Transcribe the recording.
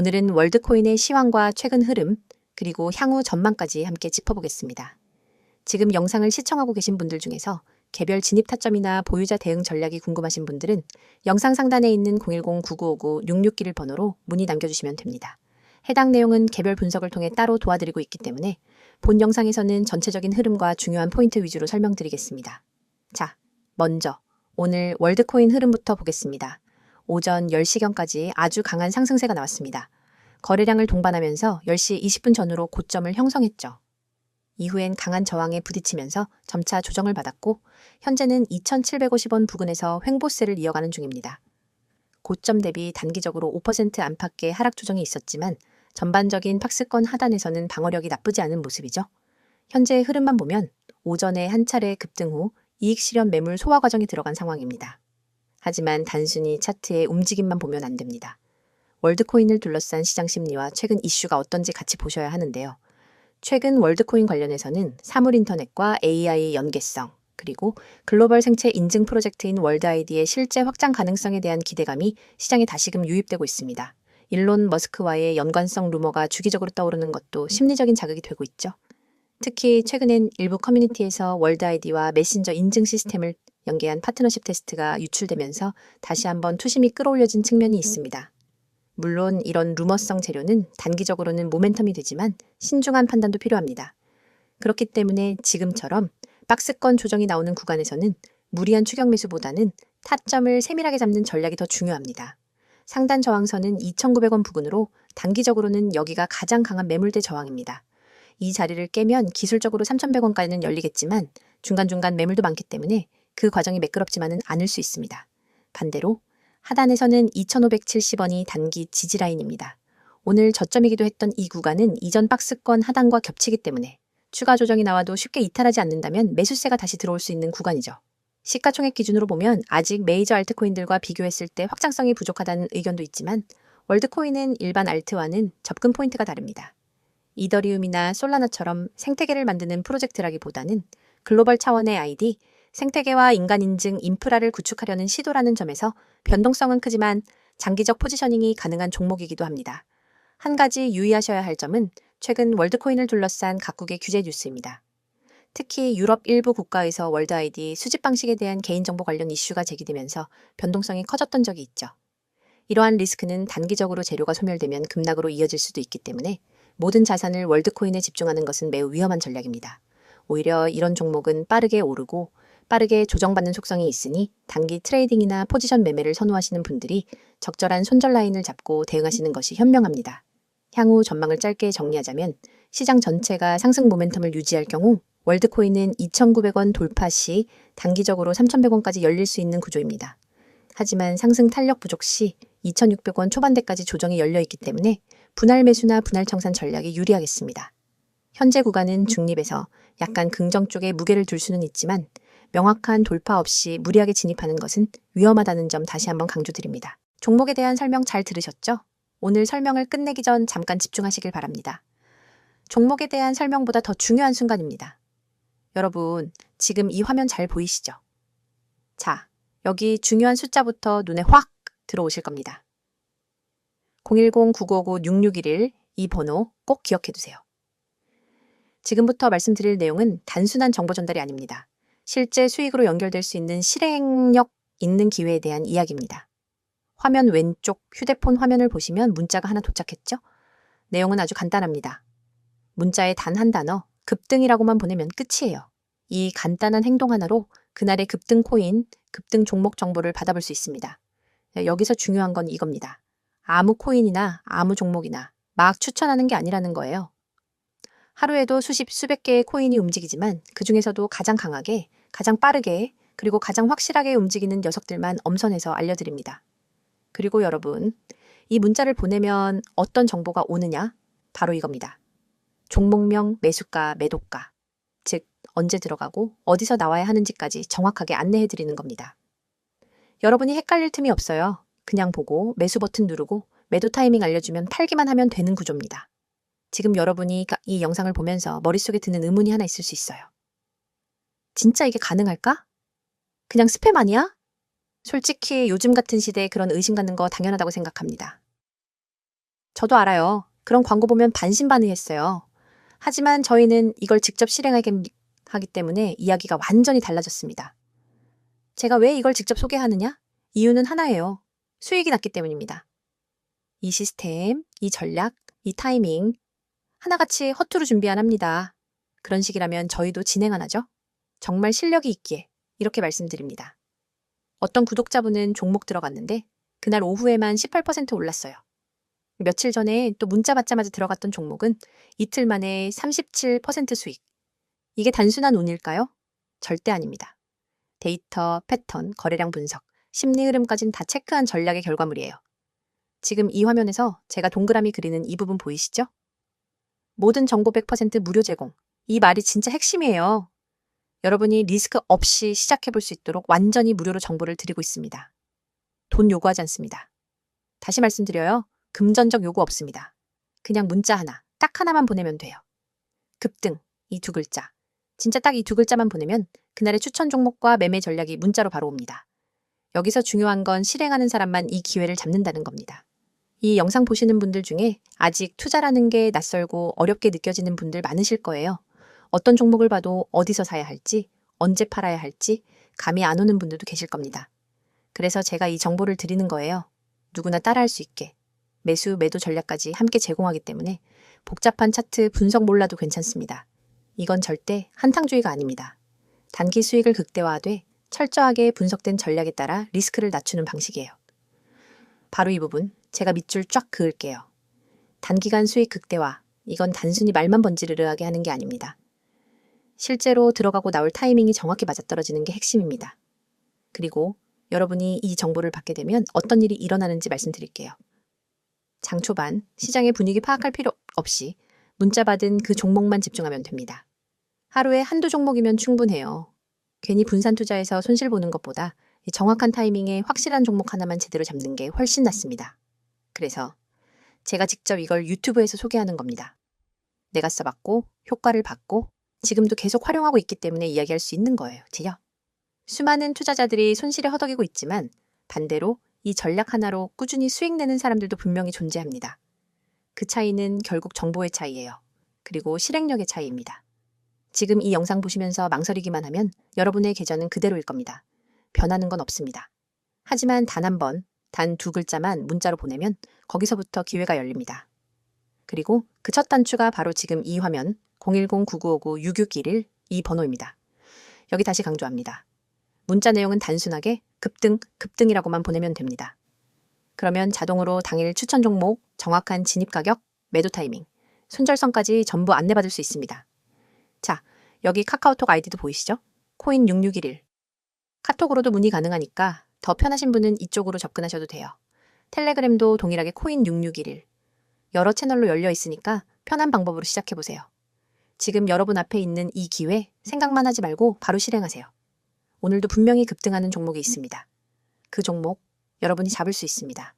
오늘은 월드코인의 시황과 최근 흐름, 그리고 향후 전망까지 함께 짚어보겠습니다. 지금 영상을 시청하고 계신 분들 중에서 개별 진입 타점이나 보유자 대응 전략이 궁금하신 분들은 영상 상단에 있는 010-9959-6691 번호로 문의 남겨주시면 됩니다. 해당 내용은 개별 분석을 통해 따로 도와드리고 있기 때문에 본 영상에서는 전체적인 흐름과 중요한 포인트 위주로 설명드리겠습니다. 자, 먼저 오늘 월드코인 흐름부터 보겠습니다. 오전 10시경까지 아주 강한 상승세가 나왔습니다. 거래량을 동반하면서 10시 20분 전후로 고점을 형성했죠. 이후엔 강한 저항에 부딪히면서 점차 조정을 받았고 현재는 2,750원 부근에서 횡보세를 이어가는 중입니다. 고점 대비 단기적으로 5% 안팎의 하락 조정이 있었지만 전반적인 박스권 하단에서는 방어력이 나쁘지 않은 모습이죠. 현재의 흐름만 보면 오전에 한 차례 급등 후 이익 실현 매물 소화 과정에 들어간 상황입니다. 하지만 단순히 차트의 움직임만 보면 안 됩니다. 월드코인을 둘러싼 시장 심리와 최근 이슈가 어떤지 같이 보셔야 하는데요. 최근 월드코인 관련해서는 사물인터넷과 AI 연계성, 그리고 글로벌 생체 인증 프로젝트인 월드아이디의 실제 확장 가능성에 대한 기대감이 시장에 다시금 유입되고 있습니다. 일론 머스크와의 연관성 루머가 주기적으로 떠오르는 것도 심리적인 자극이 되고 있죠. 특히 최근엔 일부 커뮤니티에서 월드아이디와 메신저 인증 시스템을 연계한 파트너십 테스트가 유출되면서 다시 한번 투심이 끌어올려진 측면이 있습니다. 물론 이런 루머성 재료는 단기적으로는 모멘텀이 되지만 신중한 판단도 필요합니다. 그렇기 때문에 지금처럼 박스권 조정이 나오는 구간에서는 무리한 추격 매수보다는 타점을 세밀하게 잡는 전략이 더 중요합니다. 상단 저항선은 2,900원 부근으로 단기적으로는 여기가 가장 강한 매물대 저항입니다. 이 자리를 깨면 기술적으로 3,100원까지는 열리겠지만 중간중간 매물도 많기 때문에 그 과정이 매끄럽지만은 않을 수 있습니다. 반대로 하단에서는 2,570원이 단기 지지라인입니다. 오늘 저점이기도 했던 이 구간은 이전 박스권 하단과 겹치기 때문에 추가 조정이 나와도 쉽게 이탈하지 않는다면 매수세가 다시 들어올 수 있는 구간이죠. 시가총액 기준으로 보면 아직 메이저 알트코인들과 비교했을 때 확장성이 부족하다는 의견도 있지만 월드코인은 일반 알트와는 접근 포인트가 다릅니다. 이더리움이나 솔라나처럼 생태계를 만드는 프로젝트라기보다는 글로벌 차원의 아이디, 생태계와 인간 인증 인프라를 구축하려는 시도라는 점에서 변동성은 크지만 장기적 포지셔닝이 가능한 종목이기도 합니다. 한 가지 유의하셔야 할 점은 최근 월드코인을 둘러싼 각국의 규제 뉴스입니다. 특히 유럽 일부 국가에서 월드 아이디 수집 방식에 대한 개인정보 관련 이슈가 제기되면서 변동성이 커졌던 적이 있죠. 이러한 리스크는 단기적으로 재료가 소멸되면 급락으로 이어질 수도 있기 때문에 모든 자산을 월드코인에 집중하는 것은 매우 위험한 전략입니다. 오히려 이런 종목은 빠르게 오르고 빠르게 조정받는 속성이 있으니 단기 트레이딩이나 포지션 매매를 선호하시는 분들이 적절한 손절 라인을 잡고 대응하시는 것이 현명합니다. 향후 전망을 짧게 정리하자면 시장 전체가 상승 모멘텀을 유지할 경우 월드코인은 2,900원 돌파 시 단기적으로 3,100원까지 열릴 수 있는 구조입니다. 하지만 상승 탄력 부족 시 2,600원 초반대까지 조정이 열려 있기 때문에 분할 매수나 분할 청산 전략이 유리하겠습니다. 현재 구간은 중립에서 약간 긍정 쪽에 무게를 둘 수는 있지만 명확한 돌파 없이 무리하게 진입하는 것은 위험하다는 점 다시 한번 강조드립니다. 종목에 대한 설명 잘 들으셨죠? 오늘 설명을 끝내기 전 잠깐 집중하시길 바랍니다. 종목에 대한 설명보다 더 중요한 순간입니다. 여러분, 지금 이 화면 잘 보이시죠? 자, 여기 중요한 숫자부터 눈에 확 들어오실 겁니다. 010-955-6611 이 번호 꼭 기억해 두세요. 지금부터 말씀드릴 내용은 단순한 정보 전달이 아닙니다. 실제 수익으로 연결될 수 있는 실행력 있는 기회에 대한 이야기입니다. 화면 왼쪽 휴대폰 화면을 보시면 문자가 하나 도착했죠? 내용은 아주 간단합니다. 문자에 단 한 단어, 급등이라고만 보내면 끝이에요. 이 간단한 행동 하나로 그날의 급등 코인, 급등 종목 정보를 받아볼 수 있습니다. 네, 여기서 중요한 건 이겁니다. 아무 코인이나 아무 종목이나 막 추천하는 게 아니라는 거예요. 하루에도 수십, 수백 개의 코인이 움직이지만 그 중에서도 가장 강하게 가장 빠르게 그리고 가장 확실하게 움직이는 녀석들만 엄선해서 알려드립니다. 그리고 여러분, 이 문자를 보내면 어떤 정보가 오느냐? 바로 이겁니다. 종목명, 매수가, 매도가. 즉, 언제 들어가고 어디서 나와야 하는지까지 정확하게 안내해 드리는 겁니다. 여러분이 헷갈릴 틈이 없어요. 그냥 보고 매수 버튼 누르고 매도 타이밍 알려주면 팔기만 하면 되는 구조입니다. 지금 여러분이 이 영상을 보면서 머릿속에 드는 의문이 하나 있을 수 있어요. 진짜 이게 가능할까? 그냥 스팸 아니야? 솔직히 요즘 같은 시대에 그런 의심 갖는 거 당연하다고 생각합니다. 저도 알아요. 그런 광고 보면 반신반의했어요. 하지만 저희는 이걸 직접 실행하기 하기 때문에 이야기가 완전히 달라졌습니다. 제가 왜 이걸 직접 소개하느냐? 이유는 하나예요. 수익이 났기 때문입니다. 이 시스템, 이 전략, 이 타이밍 하나같이 허투루 준비 안 합니다. 그런 식이라면 저희도 진행 안 하죠? 정말 실력이 있기에 이렇게 말씀드립니다. 어떤 구독자분은 종목 들어갔는데 그날 오후에만 18% 올랐어요. 며칠 전에 또 문자 받자마자 들어갔던 종목은 이틀 만에 37% 수익. 이게 단순한 운일까요? 절대 아닙니다. 데이터, 패턴, 거래량 분석, 심리 흐름까지는 다 체크한 전략의 결과물이에요. 지금 이 화면에서 제가 동그라미 그리는 이 부분 보이시죠? 모든 정보 100% 무료 제공. 이 말이 진짜 핵심이에요. 여러분이 리스크 없이 시작해 볼 수 있도록 완전히 무료로 정보를 드리고 있습니다. 돈 요구하지 않습니다. 다시 말씀드려요. 금전적 요구 없습니다. 그냥 문자 하나, 딱 하나만 보내면 돼요. 급등, 이 두 글자. 진짜 딱 이 두 글자만 보내면 그날의 추천 종목과 매매 전략이 문자로 바로 옵니다. 여기서 중요한 건 실행하는 사람만 이 기회를 잡는다는 겁니다. 이 영상 보시는 분들 중에 아직 투자라는 게 낯설고 어렵게 느껴지는 분들 많으실 거예요. 어떤 종목을 봐도 어디서 사야 할지, 언제 팔아야 할지 감이 안 오는 분들도 계실 겁니다. 그래서 제가 이 정보를 드리는 거예요. 누구나 따라할 수 있게. 매수, 매도 전략까지 함께 제공하기 때문에 복잡한 차트 분석 몰라도 괜찮습니다. 이건 절대 한탕주의가 아닙니다. 단기 수익을 극대화하되 철저하게 분석된 전략에 따라 리스크를 낮추는 방식이에요. 바로 이 부분 제가 밑줄 쫙 그을게요. 단기간 수익 극대화. 이건 단순히 말만 번지르르하게 하는 게 아닙니다. 실제로 들어가고 나올 타이밍이 정확히 맞아떨어지는 게 핵심입니다. 그리고 여러분이 이 정보를 받게 되면 어떤 일이 일어나는지 말씀드릴게요. 장 초반 시장의 분위기 파악할 필요 없이 문자 받은 그 종목만 집중하면 됩니다. 하루에 한두 종목이면 충분해요. 괜히 분산 투자해서 손실 보는 것보다 이 정확한 타이밍에 확실한 종목 하나만 제대로 잡는 게 훨씬 낫습니다. 그래서 제가 직접 이걸 유튜브에서 소개하는 겁니다. 내가 써봤고 효과를 봤고 지금도 계속 활용하고 있기 때문에 이야기할 수 있는 거예요. 제요. 수많은 투자자들이 손실에 허덕이고 있지만 반대로 이 전략 하나로 꾸준히 수익 내는 사람들도 분명히 존재합니다. 그 차이는 결국 정보의 차이예요. 그리고 실행력의 차이입니다. 지금 이 영상 보시면서 망설이기만 하면 여러분의 계좌는 그대로일 겁니다. 변하는 건 없습니다. 하지만 단 한 번, 단 두 글자만 문자로 보내면 거기서부터 기회가 열립니다. 그리고 그 첫 단추가 바로 지금 이 화면 010-9959-6611 이 번호입니다. 여기 다시 강조합니다. 문자 내용은 단순하게 급등, 급등이라고만 보내면 됩니다. 그러면 자동으로 당일 추천 종목, 정확한 진입 가격, 매도 타이밍, 손절선까지 전부 안내받을 수 있습니다. 자, 여기 카카오톡 아이디도 보이시죠? 코인 6611. 카톡으로도 문의 가능하니까 더 편하신 분은 이쪽으로 접근하셔도 돼요. 텔레그램도 동일하게 코인 6611. 여러 채널로 열려 있으니까 편한 방법으로 시작해 보세요. 지금 여러분 앞에 있는 이 기회 생각만 하지 말고 바로 실행하세요. 오늘도 분명히 급등하는 종목이 있습니다. 그 종목 여러분이 잡을 수 있습니다.